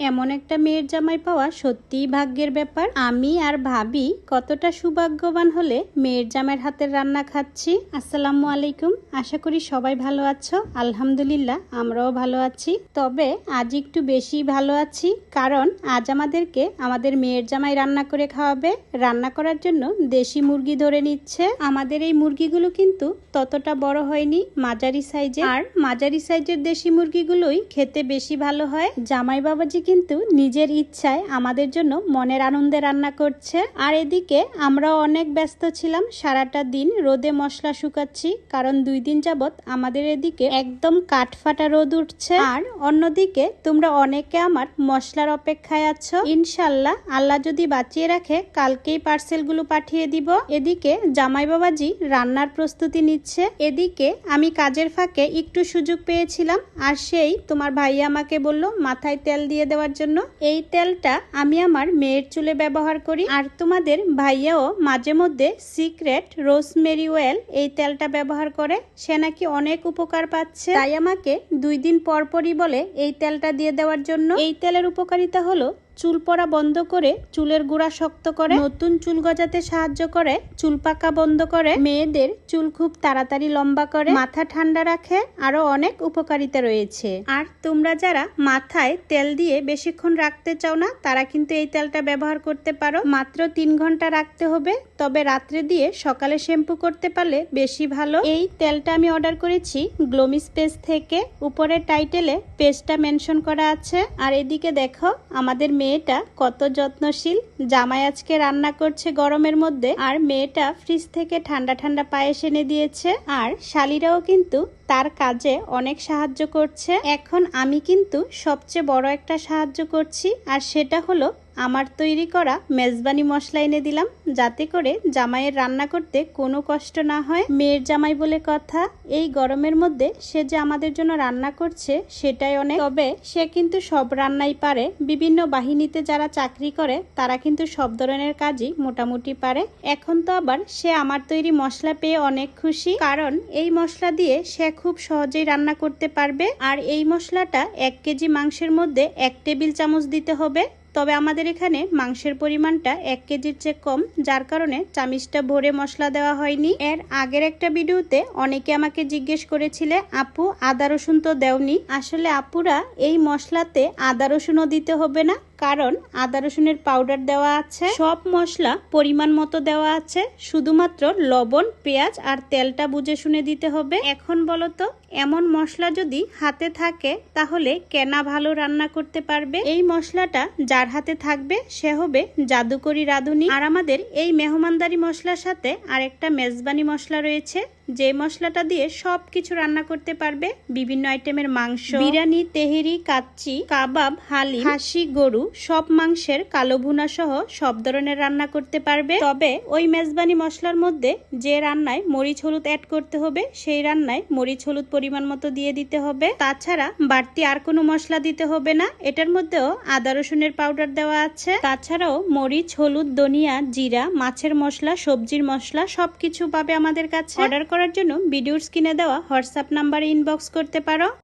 এমন একটা মেয়ের জামাই পাওয়া সত্যিই ভাগ্যের ব্যাপার। আমি আর ভাবি কতটা সৌভাগ্যবান হলে মেয়ের জামাইয়ের হাতের রান্না খাচ্ছি। আসসালামু আলাইকুম। আশা করি সবাই ভালো আছো। আলহামদুলিল্লাহ, আমরাও ভালো আছি। তবে আজ একটু বেশি ভালো আছি, কারণ আজ আমাদেরকে আমাদের মেয়ের জামাই রান্না করে খাওয়াবে। রান্না করার জন্য দেশি মুরগি ধরে নিচ্ছে। আমাদের এই মুরগিগুলো কিন্তু ততটা বড় হয়নি, মাঝারি সাইজের। আর মাঝারি সাইজের দেশি মুরগিগুলোই খেতে বেশি ভালো হয়। জামাই বাবাজি কিন্তু নিজের ইচ্ছায় আমাদের জন্য মনের আনন্দে রান্না করছে। আর এদিকে আমরাও অনেক ব্যস্ত ছিলাম, সারাটা দিন রোদে মশলা শুকাচ্ছি, কারণ দুই দিন যাবৎ আমাদের এদিকে একদম কাঠফাটা রোদ উঠছে। আর অন্যদিকে তোমরা অনেকে আমার মশলার অপেক্ষায় আছো। ইনশাল্লাহ আল্লাহ যদি বাঁচিয়ে রাখে, কালকেই পার্সেলগুলো পাঠিয়ে দিব। এদিকে জামাই বাবাজি রান্নার প্রস্তুতি নিচ্ছে। এদিকে আমি কাজের ফাঁকে একটু সুযোগ পেয়েছিলাম, আর সেই তোমার ভাই আমাকে বলল, মাথায় তেল দিয়ে দেওয়ার জন্য এই তেলটা আমি আমার মেয়ের চুলে ব্যবহার করি। আর তোমাদের ভাইয়াও মাঝে মধ্যে সিক্রেট রোজমেরি ওয়েল এই তেলটা ব্যবহার করে। সে নাকি অনেক উপকার পাচ্ছে। তাই আমাকে দুই দিন পরপরই বলে এই তেলটা দিয়ে দেওয়ার জন্য। এই তেলের উপকারিতা হলো চুল পড়া বন্ধ করে চুলের গোড়া শক্ত করে নতুন চুল গজাতে সাহায্য করে, চুল পাকা বন্ধ করে, মেয়েদের চুল খুব তাড়াতাড়ি লম্বা করে, মাথা ঠান্ডা রাখে, আরও অনেক উপকারিতা রয়েছে। আর তোমরা যারা মাথায় তেল দিয়ে বেশিক্ষণ রাখতে চাও না, তারা কিন্তু এই তেলটা ব্যবহার করতে পারো। মাত্র তিন ঘণ্টা রাখতে হবে, তবে রাত্রে দিয়ে সকালে শ্যাম্পু করতে পারলে বেশি ভালো। এই তেলটা আমি অর্ডার করেছি গ্লোমি স্পেস থেকে। উপরের টাইটেলে পেজটা মেনশন করা আছে। আর এদিকে দেখো, আমাদের মেয়েটা কত যত্নশীল। জামাই আজকে রান্না করছে গরমের মধ্যে। আর মেয়েটা ফ্রিজ থেকে ঠান্ডা ঠান্ডা পায়েস এনে দিয়েছে। আর শালিরাও কিন্তু তার কাজে অনেক সাহায্য করছে। এখন আমি কিন্তু সবচেয়ে বড় একটা সাহায্য করছি। আর সেটা হলো আমার তৈরি করা মেজবানি মশলা এনে দিলাম, যাতে করে জামাইয়ের রান্না করতে কোনো কষ্ট না হয়। মেয়ের জামাই বলে কথা, এই গরমের মধ্যে সে যে আমাদের জন্য রান্না করছে সেটাই অনেক। তবে সে কিন্তু সব রান্নাই পারে। বিভিন্ন বাহিনীতে যারা চাকরি করে, তারা কিন্তু সব ধরনের কাজই মোটামুটি পারে। এখন তো আবার সে আমার তৈরি মশলা পেয়ে অনেক খুশি, কারণ এই মশলা দিয়ে সে খুব সহজেই রান্না করতে পারবে। আর এই মশলাটা এক কেজি মাংসের মধ্যে এক টেবিল চামচ দিতে হবে। তবে আমাদের এখানে মাংসের পরিমাণটা এক কেজির চেয়ে কম, যার কারণে চামিচটা ভরে মশলা দেওয়া হয়নি। এর আগের একটা ভিডিওতে অনেকে আমাকে জিজ্ঞেস করেছিলে, আপু, আদা রসুন তো দেওনি। আসলে আপুরা এই মশলাতে আদা রসুনও দিতে হবে না? কারণ আদা রসুনের পাউডার দেওয়া আছে, সব মশলা পরিমাণ মতো দেওয়া আছে, শুধুমাত্র লবণ, পেঁয়াজ আর তেলটা বুঝে শুনে দিতে হবে। এখন বলো তো, এমন মশলা যদি হাতে থাকে, তাহলে কেনা ভালো রান্না করতে পারবে? এই মশলাটা যার হাতে থাকবে, সে হবে জাদুকরি রাঁধুনি। আর আমাদের এই মেহমানদারি মশলার সাথে আরেকটা মেজবানি মশলা রয়েছে যে মশলাটা দিয়ে সব কিছু রান্না করতে পারবে বিভিন্ন আইটেমের মাংস বিরিয়ানি তেহেরি কাচ্চি কাবাব হালি হাসি গরু সব মাংসের কালো ভুনা সহ সব ধরনের রান্না করতে পারবে। তবে ওই মেজবানি মশলার মধ্যে যে রান্নায় মরিচ হলুদ অ্যাড করতে হবে সেই রান্নায় মরিচ হলুদ পরিমাণ মতো দিয়ে দিতে হবে। তাছাড়া বাড়তি আর কোনো মশলা দিতে হবে না। এটার মধ্যেও আদা রসুনের পাউডার দেওয়া আছে। তাছাড়াও মরিচ হলুদ ধনিয়া জিরা মাছের মশলা সবজির মশলা সবকিছু পাবে আমাদের কাছে। অর্ডার করার জন্য ভিডিওর স্ক্রিনে দেওয়া হোয়াটসঅ্যাপ নাম্বারে ইনবক্স করতে পারো।